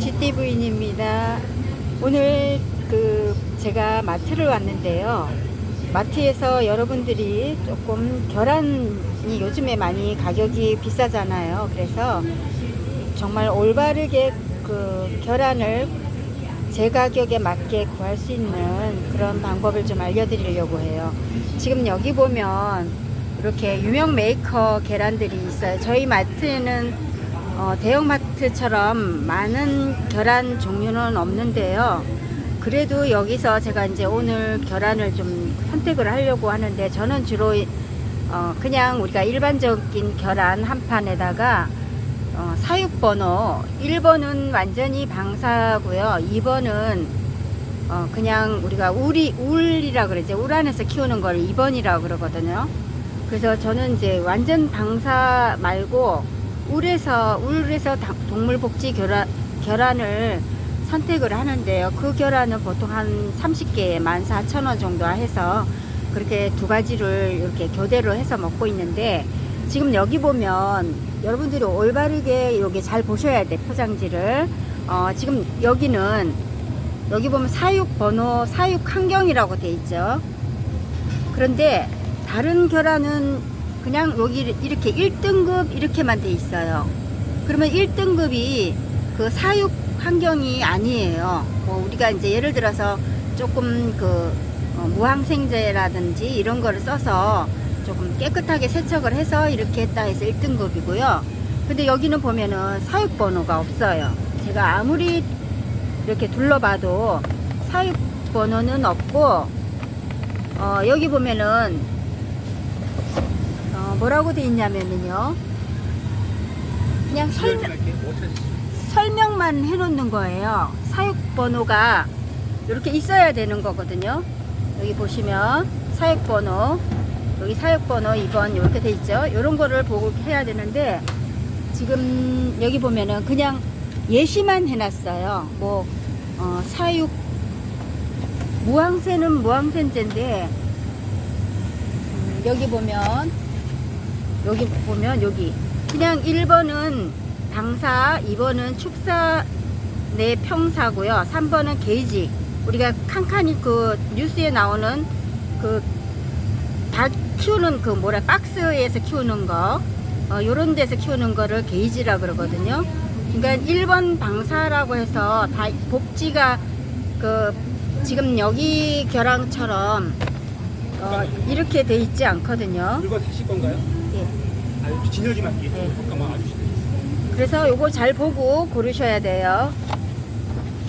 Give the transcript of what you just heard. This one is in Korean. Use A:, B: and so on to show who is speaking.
A: GT 부인입니다. 오늘 그 제가 마트를 왔는데요. 마트에서 여러분들이 조금 계란이 요즘에 많이 가격이 비싸잖아요. 그래서 정말 올바르게 그 계란을 제 가격에 맞게 구할 수 있는 그런 방법을 좀 알려드리려고 해요. 지금 여기 보면 이렇게 유명 메이커 계란들이 있어요. 저희 마트에는 어, 대형마트처럼 많은 계란 종류는 없는데요. 그래도 여기서 제가 이제 오늘 계란을 좀 선택을 하려고 하는데 저는 주로 어, 그냥 우리가 일반적인 계란 한 판에다가 어, 사육번호 1번은 완전히 방사고요. 2번은 어, 그냥 우리가 울이 울이라 그러죠. 울 안에서 키우는 걸 2번이라고 그러거든요. 그래서 저는 이제 완전 방사 말고 울에서 울에서 당- 동물복지 결란, 결란을 선택을 하는데요. 그 결란은 보통 한 30개에 14,000원 정도 해서 그렇게 두 가지를 이렇게 교대로 해서 먹고 있는데 지금 여기 보면 여러분들이 올바르게 여기 잘 보셔야 돼 포장지를 어, 지금 여기는 여기 보면 사육 번호 사육 환경이라고 돼 있죠. 그런데 다른 결함은 그냥 여기 이렇게 1등급 이렇게만 돼 있어요. 그러면 1등급이 그 사육 환경이 아니에요. 뭐 우리가 이제 예를 들어서 조금 그 어, 무항생제라든지 이런 거를 써서 조금 깨끗하게 세척을 해서 이렇게 했다 해서 1등급이고요. 근데 여기는 보면은 사육 번호가 없어요. 제가 아무리 이렇게 둘러봐도 사육 번호는 없고 어, 여기 보면은 어, 뭐라고 돼 있냐면은요. 그냥 설명, 설명만 해놓는 거예요. 사육 번호가 이렇게 있어야 되는 거거든요. 여기 보시면 사육 번호, 여기 사육 번호 2번 이렇게 돼 있죠. 이런 거를 보고 해야 되는데 지금 여기 보면은 그냥 예시만 해놨어요. 뭐 어, 사육 무항세는 무항생제인데 음, 여기 보면 여기 보면 여기 그냥 1번은 방사, 2번은 축사 내 평사고요. 3번은 게이지. 우리가 칸칸이 그 뉴스에 나오는 그 다 키우는 그 뭐라 박스에서 키우는 거 어, 요런 데서 키우는 거를 게이지라 그러거든요. 그러니까 1번 방사라고 해서 다 복지가 그 지금 여기 결항처럼 어, 이렇게 돼 있지 않거든요.
B: 물건 사실 건가요?
A: 예.
B: 아, 진열지만 예.
A: 네. 그래서 요거 잘 보고 고르셔야 돼요.